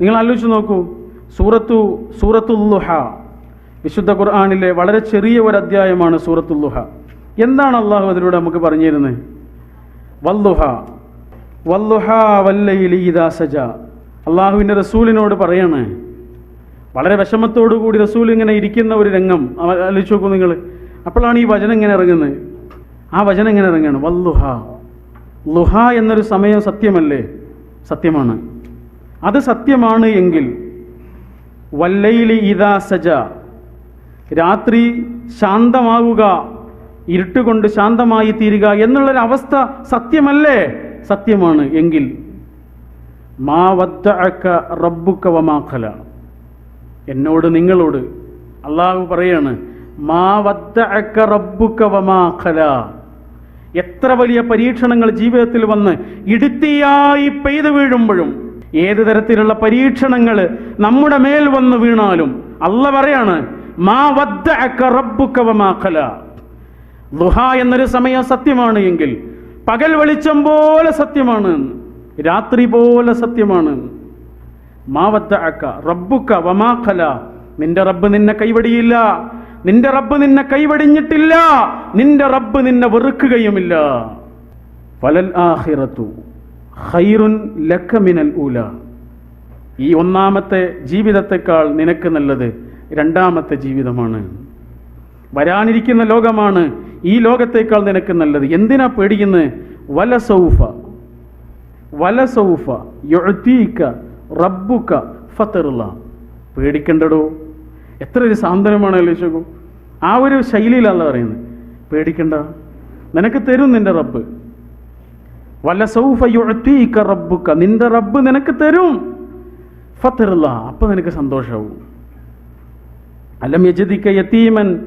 നിങ്ങൾ ആലോചിച്ച് നോക്കൂ സൂറത്തു സൂറത്തുല്ലുഹ വിശുദ്ധ ഖുർആാനിലെ വളരെ ചെറിയ ഒരു അധ്യായമാണ് സൂറത്തുല്ലുഹ എന്താണ് അള്ളാഹു അതിലൂടെ നമുക്ക് പറഞ്ഞു തരുന്നത് വല്ലുഹ വല്ലുഹ വല്ലയിലി ഇദാ സജ. അള്ളാഹുവിന്റെ റസൂലിനോട് പറയാണ്. വളരെ വിഷമത്തോടു കൂടി റസൂൽ ഇങ്ങനെ ഇരിക്കുന്ന ഒരു രംഗം. ആലോചിച്ച് നോക്കൂ നിങ്ങൾ. അപ്പോഴാണ് ഈ വചനം ഇങ്ങനെ ഇറങ്ങുന്നത്. ആ വചനം ഇങ്ങനെ ഇറങ്ങുകയാണ്. വല്ലുഹ ലുഹ എന്നൊരു സമയം സത്യമല്ലേ? സത്യമാണ്. അത് സത്യമാണ് എങ്കിൽ വല്ലയിലി ഇതാ സജ രാത്രി ശാന്തമാവുക ഇരുട്ടുകൊണ്ട് ശാന്തമായി തീരുക എന്നുള്ളൊരവസ്ഥ സത്യമല്ലേ? സത്യമാണ് എങ്കിൽ മാ വദ്ദഅക റബ്ബുക വമാഖല എന്നോട് നിങ്ങളോട് അള്ളാഹു പറയാണ് മാ വദ്ദഅക റബ്ബുക വമാഖല എത്ര വലിയ പരീക്ഷണങ്ങൾ ജീവിതത്തിൽ വന്ന് ഇടുത്തിയായി പെയ്തു വീഴുമ്പോഴും ഏത് തരത്തിലുള്ള പരീക്ഷണങ്ങൾ നമ്മുടെ മേൽ വന്ന് വീണാലും അല്ല പറയാണ് മാ എന്നൊരു സമയം സത്യമാണ് എങ്കിൽ പകൽ വെളിച്ചം പോലെ സത്യമാണ് രാത്രി പോലെ സത്യമാണ്. വമാഖല നിന്റെ റബ്ബ് നിന്നെ കൈവടിയില്ല നിന്റെ റബ്ബ് നിന്നെ കൈവടിഞ്ഞിട്ടില്ല നിന്റെ റബ്ബ് നിന്നെ വെറുക്കുകയുമില്ല. ഫലൽ ഖൈറുൻ ലക്കമിനൽ മിനൽ ഊല. ഈ ഒന്നാമത്തെ ജീവിതത്തെക്കാൾ നിനക്ക് നല്ലത് രണ്ടാമത്തെ ജീവിതമാണ്. വരാനിരിക്കുന്ന ലോകമാണ് ഈ ലോകത്തേക്കാൾ നിനക്ക് നല്ലത്. എന്തിനാ പേടിക്കുന്നത് വല സൗഫ യുക്ക റബ്ബുക്ക ഫത്തറുള്ള പേടിക്കണ്ടടോ? എത്ര ഒരു സാന്ത്വനമാണ് ആലോചിച്ചു ആ ഒരു ശൈലിയിലല്ല പറയുന്നത് പേടിക്കണ്ട. നിനക്ക് തരും നിന്റെ റബ്ബ്. നിന്റെ റബ്ബ് നിനക്ക് തരും. അപ്പൊ നിനക്ക് സന്തോഷവും. അലം യജതിക്ക യതീമൻ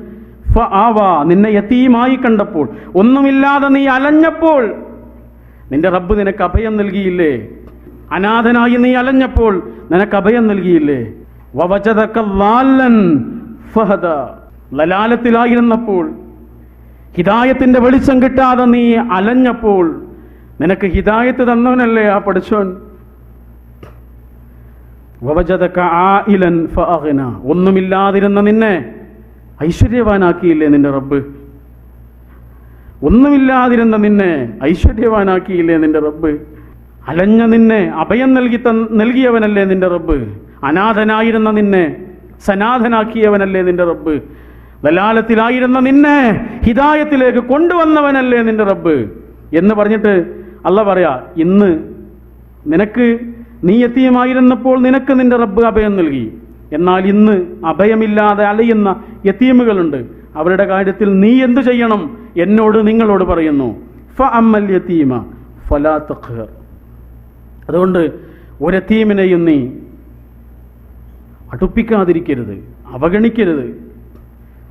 ഫആവാ. നിന്നെ യത്തീമായി കണ്ടപ്പോൾ ഒന്നുമില്ലാതെ നീ അലഞ്ഞപ്പോൾ നിന്റെ റബ്ബ് നിനക്ക് അഭയം നൽകിയില്ലേ? അനാഥനായി നീ അലഞ്ഞപ്പോൾ നിനക്ക് അഭയം നൽകിയില്ലേ? ഫഹദ. ലലാലത്തിലായിരുന്നപ്പോൾ ഹിദായത്തിന്റെ വെളിച്ചം കിട്ടാതെ നീ അലഞ്ഞപ്പോൾ നിനക്ക് ഹിദായത്ത് തന്നവനല്ലേ ആ പഠിച്ചവൻ? ഒന്നുമില്ലാതിരുന്ന നിന്നെ ഐശ്വര്യവാനാക്കിയില്ലേ നിന്റെ റബ്ബ്? ഒന്നുമില്ലാതിരുന്ന നിന്നെ ഐശ്വര്യവാനാക്കിയില്ലേ നിന്റെ റബ്ബ്? അലഞ്ഞ നിന്നെ അഭയം നൽകി നൽകിയവനല്ലേ നിന്റെ റബ്ബ്? അനാഥനായിരുന്ന നിന്നെ സനാഥനാക്കിയവനല്ലേ നിന്റെ റബ്ബ്? ദലാലത്തിലായിരുന്ന നിന്നെ ഹിതായത്തിലേക്ക് കൊണ്ടുവന്നവനല്ലേ നിന്റെ റബ്ബ്? എന്ന് പറഞ്ഞിട്ട് അല്ല പറയാ ഇന്ന് നിനക്ക് നീ എത്തിയമായിരുന്നപ്പോൾ നിനക്ക് നിന്റെ റബ്ബ് അഭയം നൽകി. എന്നാൽ ഇന്ന് അഭയമില്ലാതെ അലയുന്ന യത്തീമുകളുണ്ട് അവരുടെ കാര്യത്തിൽ നീ എന്തു ചെയ്യണം? എന്നോട് നിങ്ങളോട് പറയുന്നു ഫ അമ്മൽ യത്തീമ ഫലാ തഖർ അതുകൊണ്ട് ഒരു നീ അടുപ്പിക്കാതിരിക്കരുത് അവഗണിക്കരുത്.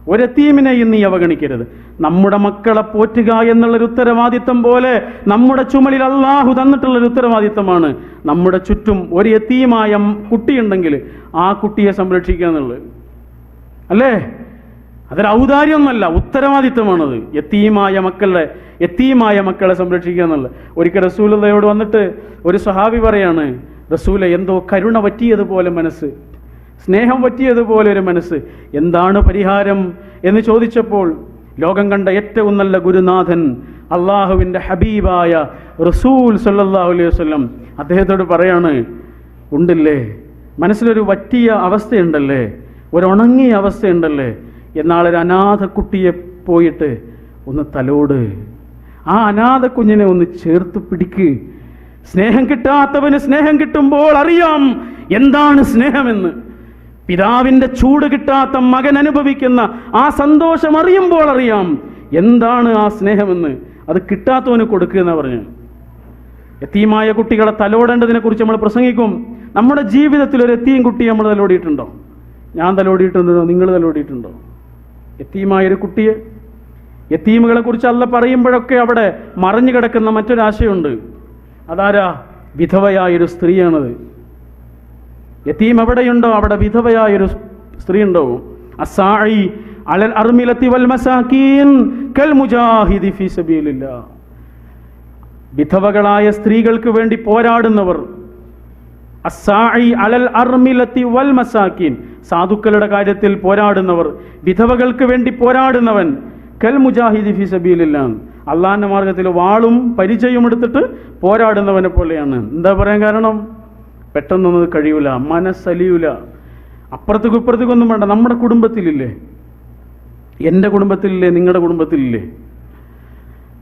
ഒരെത്തീമിനെയും നീ അവഗണിക്കരുത്. നമ്മുടെ മക്കളെ പോറ്റുക എന്നുള്ളൊരു ഉത്തരവാദിത്തം പോലെ നമ്മുടെ ചുമലിൽ അള്ളാഹു തന്നിട്ടുള്ളൊരു ഉത്തരവാദിത്തമാണ്. നമ്മുടെ ചുറ്റും ഒരു എത്തീമായ കുട്ടിയുണ്ടെങ്കിൽ ആ കുട്ടിയെ സംരക്ഷിക്കുക എന്നുള്ളത്. അല്ലേ? അതൊരു ഔദാര്യമൊന്നുമല്ല ഉത്തരവാദിത്തമാണത്. എത്തീമായ മക്കളുടെ എത്തീമായ മക്കളെ സംരക്ഷിക്കുക എന്നുള്ളത്. ഒരിക്കൽ റസൂലയോട് വന്നിട്ട് ഒരു സഹാബി പറയാണ് റസൂല എന്തോ കരുണ പറ്റിയതുപോലെ മനസ്സ്. സ്നേഹം പറ്റിയതുപോലെ ഒരു മനസ്സ്. എന്താണ് പരിഹാരം? എന്ന് ചോദിച്ചപ്പോൾ ലോകം കണ്ട ഏറ്റവും നല്ല ഗുരുനാഥൻ അള്ളാഹുവിന്റെ ഹബീബായ റസൂൽ സല്ലാഹു അലൈഹി വസല്ലം. അദ്ദേഹത്തോട് പറയാണ് ഉണ്ടല്ലേ? മനസ്സിലൊരു വറ്റിയ അവസ്ഥയുണ്ടല്ലേ? ഒരു ഉണങ്ങിയ അവസ്ഥയുണ്ടല്ലേ എന്നാളൊരു അനാഥ കുട്ടിയെ പോയിട്ട് ഒന്ന് തലോട്. ആ അനാഥ കുഞ്ഞിനെ ഒന്ന് ചേർത്ത് പിടിക്ക്. സ്നേഹം കിട്ടാത്തവന് സ്നേഹം കിട്ടുമ്പോൾ അറിയാം എന്താണ് സ്നേഹമെന്ന്. പിതാവിന്റെ ചൂട് കിട്ടാത്ത മകൻ അനുഭവിക്കുന്ന ആ സന്തോഷം അറിയുമ്പോൾ അറിയാം എന്താണ് ആ സ്നേഹമെന്ന്. അത് കിട്ടാത്തവന് കൊടുക്കുക എന്ന് പറഞ്ഞു. എത്തിയുമായ കുട്ടികളെ തലോടേണ്ടതിനെ കുറിച്ച് നമ്മൾ പ്രസംഗിക്കും. നമ്മുടെ ജീവിതത്തിൽ ഒരു എത്തിയും കുട്ടി നമ്മൾ തലോടിയിട്ടുണ്ടോ? ഞാൻ തലോടിയിട്ടുണ്ടോ? നിങ്ങൾ തലോടിയിട്ടുണ്ടോ? എത്തിയുമായ ഒരു കുട്ടിയെ. എത്തീമുകളെ കുറിച്ച് അല്ല പറയുമ്പോഴൊക്കെ അവിടെ മറിഞ്ഞു കിടക്കുന്ന മറ്റൊരാശയുണ്ട്. അതാരാ? വിധവയായൊരു സ്ത്രീയാണത്. യത്തീം എവിടെയുണ്ടോ? അവിടെ വിധവയായ ഒരു സ്ത്രീ ഉണ്ടാവും അസായി അലൽ അർമിലത്തി വൽ കൽ മുജാഹിദി ഫീ സബീലില്ല. വിധവകളായ സ്ത്രീകൾക്ക് വേണ്ടി പോരാടുന്നവർ. അസായി അലൽ അർമിലത്തി വൽ സാധുക്കളുടെ കാര്യത്തിൽ പോരാടുന്നവർ. വിധവകൾക്ക് വേണ്ടി പോരാടുന്നവൻ കൽ മുജാഹിദി ഫി സബീലില്ലാ. അള്ളാഹിന്റെ മാർഗത്തിൽ വാളും പരിചയം എടുത്തിട്ട് പോരാടുന്നവനെ പോലെയാണ്. എന്താ പറയാൻ കാരണം? പെട്ടെന്നൊന്നും കഴിയൂല മനസ്സലിയൂല. അപ്പുറത്തേക്കും ഇപ്പുറത്തേക്കും ഒന്നും വേണ്ട നമ്മുടെ കുടുംബത്തിലില്ലേ? എന്റെ കുടുംബത്തിലില്ലേ നിങ്ങളുടെ കുടുംബത്തിലില്ലേ?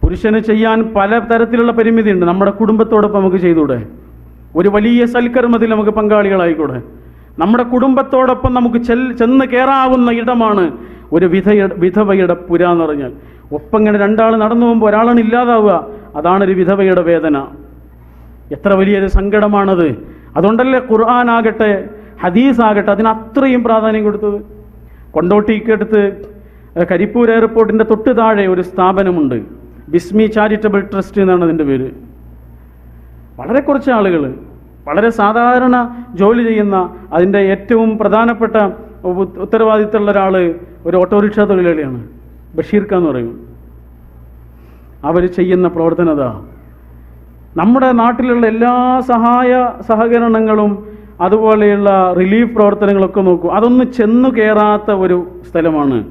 പുരുഷന് ചെയ്യാൻ പല തരത്തിലുള്ള പരിമിതിയുണ്ട്. നമ്മുടെ കുടുംബത്തോടൊപ്പം നമുക്ക് ചെയ്തൂടെ ഒരു വലിയ സൽക്കർമ്മത്തിൽ നമുക്ക് പങ്കാളികളായിക്കൂടെ? നമ്മുടെ കുടുംബത്തോടൊപ്പം നമുക്ക് ചെൽ ചെന്ന് കയറാവുന്ന ഇടമാണ് ഒരു വിധ വിധവയുടെ പുര എന്ന് പറഞ്ഞാൽ. ഒപ്പം ഇങ്ങനെ രണ്ടാൾ നടന്നു പോകുമ്പോൾ ഒരാളാണ് ഇല്ലാതാവുക. അതാണ് ഒരു വിധവയുടെ വേദന. എത്ര വലിയൊരു സങ്കടമാണത്. അതുകൊണ്ടല്ലേ ഖുർആനാകട്ടെ ഹദീസ് ആകട്ടെ അതിന് അത്രയും പ്രാധാന്യം കൊടുത്തത്? കൊണ്ടോട്ടിക്കടുത്ത് കരിപ്പൂർ എയർപോർട്ടിന്റെ തൊട്ട് താഴെ ഒരു സ്ഥാപനമുണ്ട്. ബിസ്മി ചാരിറ്റബിൾ ട്രസ്റ്റ് എന്നാണ് അതിന്റെ പേര്. വളരെ കുറച്ച് ആളുകൾ വളരെ സാധാരണ ജോലി ചെയ്യുന്ന അതിന്റെ ഏറ്റവും പ്രധാനപ്പെട്ട ഉത്തരവാദിത്തമുള്ള ഒരാൾ ഒരു ഓട്ടോറിക്ഷ തൊഴിലാളിയാണ്. ബഷീർ ഖാൻ എന്ന് പറയും. അവർ ചെയ്യുന്ന പ്രവർത്തനത നമ്മുടെ നാട്ടിലുള്ള എല്ലാ സഹായ സഹകരണങ്ങളും അതുപോലെയുള്ള റിലീഫ് പ്രവർത്തനങ്ങളൊക്കെ നോക്കൂ. അതൊന്നും ചെന്നു കയറാത്ത ഒരു സ്ഥലമാണ്.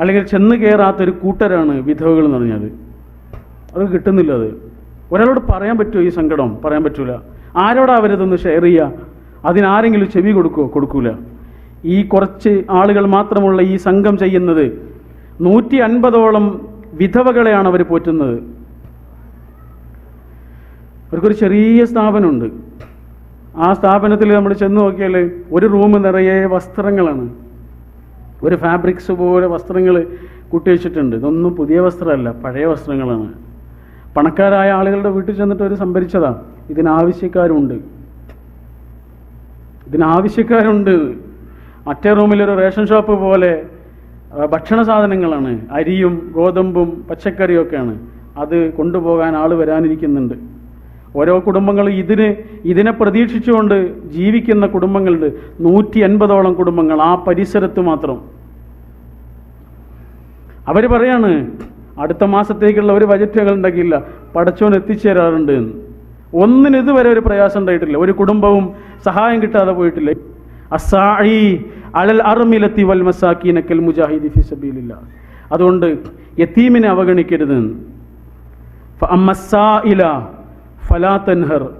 അല്ലെങ്കിൽ ചെന്ന് കയറാത്ത ഒരു കൂട്ടരാണ് വിധവകൾ എന്ന് പറഞ്ഞാൽ. അത് കിട്ടുന്നില്ല അത്. ഒരാളോട് പറയാൻ പറ്റുമോ ഈ സങ്കടം? പറയാൻ പറ്റൂല. ആരോടാ അവരതൊന്ന് ഷെയർ ചെയ്യുക അതിനാരെങ്കിലും ചെവി കൊടുക്കുമോ കൊടുക്കൂല. ഈ കുറച്ച് ആളുകൾ മാത്രമുള്ള ഈ സംഘം ചെയ്യുന്നത് നൂറ്റി അൻപതോളം വിധവകളെയാണ് അവർ പോറ്റുന്നത്. അവർക്കൊരു ചെറിയ സ്ഥാപനമുണ്ട്. ആ സ്ഥാപനത്തിൽ നമ്മൾ ചെന്ന് നോക്കിയാൽ ഒരു റൂം നിറയെ വസ്ത്രങ്ങളാണ്. ഒരു ഫാബ്രിക്സ് പോലെ വസ്ത്രങ്ങൾ കുട്ടിവെച്ചിട്ടുണ്ട് ഇതൊന്നും പുതിയ വസ്ത്രമല്ല പഴയ വസ്ത്രങ്ങളാണ്. പണക്കാരായ ആളുകളുടെ വീട്ടിൽ ചെന്നിട്ട് അവർ സംഭരിച്ചതാണ് ഇതിനാവശ്യക്കാരുണ്ട്. ഇതിനാവശ്യക്കാരുണ്ട്. മറ്റേ റൂമിലൊരു റേഷൻ ഷോപ്പ് പോലെ ഭക്ഷണ സാധനങ്ങളാണ്. അരിയും ഗോതമ്പും പച്ചക്കറിയും ഒക്കെയാണ് അത് കൊണ്ടുപോകാൻ ആൾ വരാനിരിക്കുന്നുണ്ട്. ഓരോ കുടുംബങ്ങൾ ഇതിന് ഇതിനെ പ്രതീക്ഷിച്ചുകൊണ്ട് ജീവിക്കുന്ന കുടുംബങ്ങളുണ്ട്. നൂറ്റി അൻപതോളം കുടുംബങ്ങൾ ആ പരിസരത്ത് മാത്രം. അവർ പറയാണ് അടുത്ത മാസത്തേക്കുള്ള ഒരു ബജറ്റുകൾ ഉണ്ടാക്കിയില്ല. പടച്ചോൻ എത്തിച്ചേരാറുണ്ട് എന്ന്. ഒന്നിന് ഇതുവരെ ഒരു പ്രയാസം ഉണ്ടായിട്ടില്ല. ഒരു കുടുംബവും സഹായം കിട്ടാതെ പോയിട്ടില്ല. അസായി അലൽ അർമിലത്തി വൽ മസാക്കീനക്കൽ മുജാഹിദി ഫി അതുകൊണ്ട് യത്തീമിനെ അവഗണിക്കരുത് ഫഅമ്മ സായില ഫലാ തൻഹർ.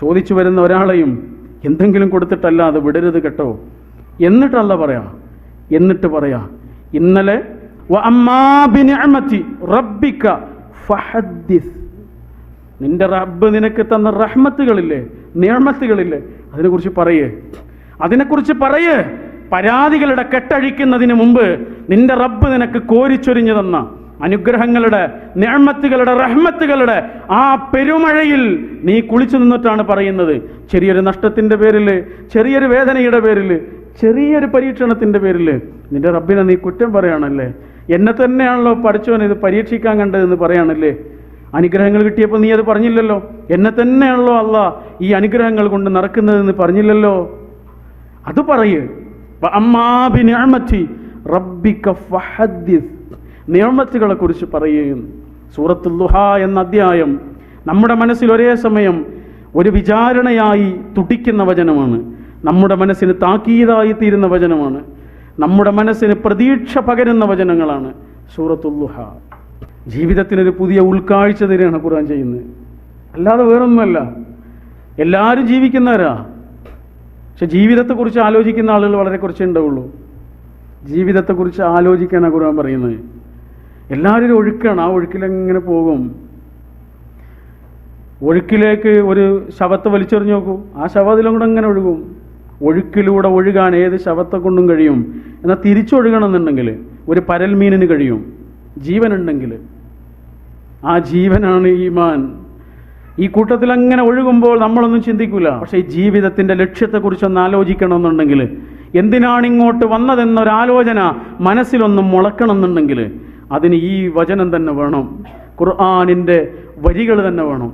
ചോദിച്ചു വരുന്ന ഒരാളെയും എന്തെങ്കിലും കൊടുത്തിട്ടല്ല അത് വിടരുത് കേട്ടോ. എന്നിട്ടല്ല പറയാ. എന്നിട്ട് പറയാ ഇന്നലെ നിന്റെ റബ്ബ് നിനക്ക് തന്ന റഹ്മത്തുകളില്ലേ നിയമത്തുകളില്ലേ അതിനെക്കുറിച്ച് പറയേ. അതിനെക്കുറിച്ച് പറയേ. പരാതികളുടെ കെട്ടഴിക്കുന്നതിന് മുമ്പ് നിന്റെ റബ്ബ് നിനക്ക് കോരിച്ചൊരിഞ്ഞു തന്ന. അനുഗ്രഹങ്ങളുടെ നിഴമത്തുകളുടെ റഹ്മത്തുകളുടെ ആ പെരുമഴയിൽ നീ കുളിച്ചു നിന്നിട്ടാണ് പറയുന്നത്. ചെറിയൊരു നഷ്ടത്തിന്റെ പേരിൽ ചെറിയൊരു വേദനയുടെ പേരിൽ ചെറിയൊരു പരീക്ഷണത്തിന്റെ പേരിൽ നിന്റെ റബ്ബിനെ നീ കുറ്റം പറയാണല്ലേ? എന്നെ തന്നെയാണല്ലോ പഠിച്ചവൻ ഇത് പരീക്ഷിക്കാൻ കണ്ടതെന്ന് പറയാണല്ലേ? അനുഗ്രഹങ്ങൾ കിട്ടിയപ്പോൾ നീ അത് പറഞ്ഞില്ലല്ലോ? എന്നെ തന്നെയാണല്ലോ അല്ല ഈ അനുഗ്രഹങ്ങൾ കൊണ്ട് നടക്കുന്നതെന്ന് പറഞ്ഞില്ലല്ലോ? അത് പറയ്. നിയമത്തുകളെ കുറിച്ച് പറയുകയും സൂറത്തുൽ ദുഹ എന്ന അധ്യായം നമ്മുടെ മനസ്സിൽ ഒരേ സമയം ഒരു വിചാരണയായി തുടിക്കുന്ന വചനമാണ്. നമ്മുടെ മനസ്സിന് താക്കീതായി തീരുന്ന വചനമാണ്. നമ്മുടെ മനസ്സിന് പ്രതീക്ഷ പകരുന്ന വചനങ്ങളാണ് സൂറത്തുൽ ദുഹ. ജീവിതത്തിനൊരു പുതിയ ഉൾക്കാഴ്ച തരികയാണ് ഖുർആൻ ചെയ്യുന്നത്. അല്ലാതെ വേറൊന്നുമല്ല. എല്ലാവരും ജീവിക്കുന്നവരാ. പക്ഷെ ജീവിതത്തെക്കുറിച്ച് ആലോചിക്കുന്ന ആളുകൾ വളരെ കുറച്ചേ ഉണ്ടാവുള്ളൂ. ജീവിതത്തെക്കുറിച്ച് ആലോചിക്കാനാണ് ഖുർആൻ പറയുന്നത്. എല്ലാവരും ഒഴുക്കാണ്. ആ ഒഴുക്കിലെങ്ങനെ പോകും? ഒഴുക്കിലേക്ക് ഒരു ശവത്തെ വലിച്ചെറിഞ്ഞു നോക്കൂ. ആ ശവത്തിലും കൂടെ അങ്ങനെ ഒഴുകും? ഒഴുക്കിലൂടെ ഒഴുകാൻ ഏത് ശവത്തെ കൊണ്ടും കഴിയും? എന്നാൽ തിരിച്ചൊഴുകണമെന്നുണ്ടെങ്കിൽ ഒരു പരൽമീനിന് കഴിയും. ജീവനുണ്ടെങ്കിൽ. ആ ജീവനാണ് ഈമാൻ. ഈ കൂട്ടത്തിൽ അങ്ങനെ ഒഴുകുമ്പോൾ നമ്മളൊന്നും ചിന്തിക്കില്ല പക്ഷേ ഈ ജീവിതത്തിന്റെ ലക്ഷ്യത്തെക്കുറിച്ചൊന്ന് ആലോചിക്കണമെന്നുണ്ടെങ്കിൽ എന്തിനാണ് ഇങ്ങോട്ട് വന്നതെന്നൊരാലോചന മനസ്സിലൊന്നും മുളക്കണമെന്നുണ്ടെങ്കിൽ അതിന് ഈ വചനം തന്നെ വേണം. ഖുർആാനിന്റെ വരികൾ തന്നെ വേണം.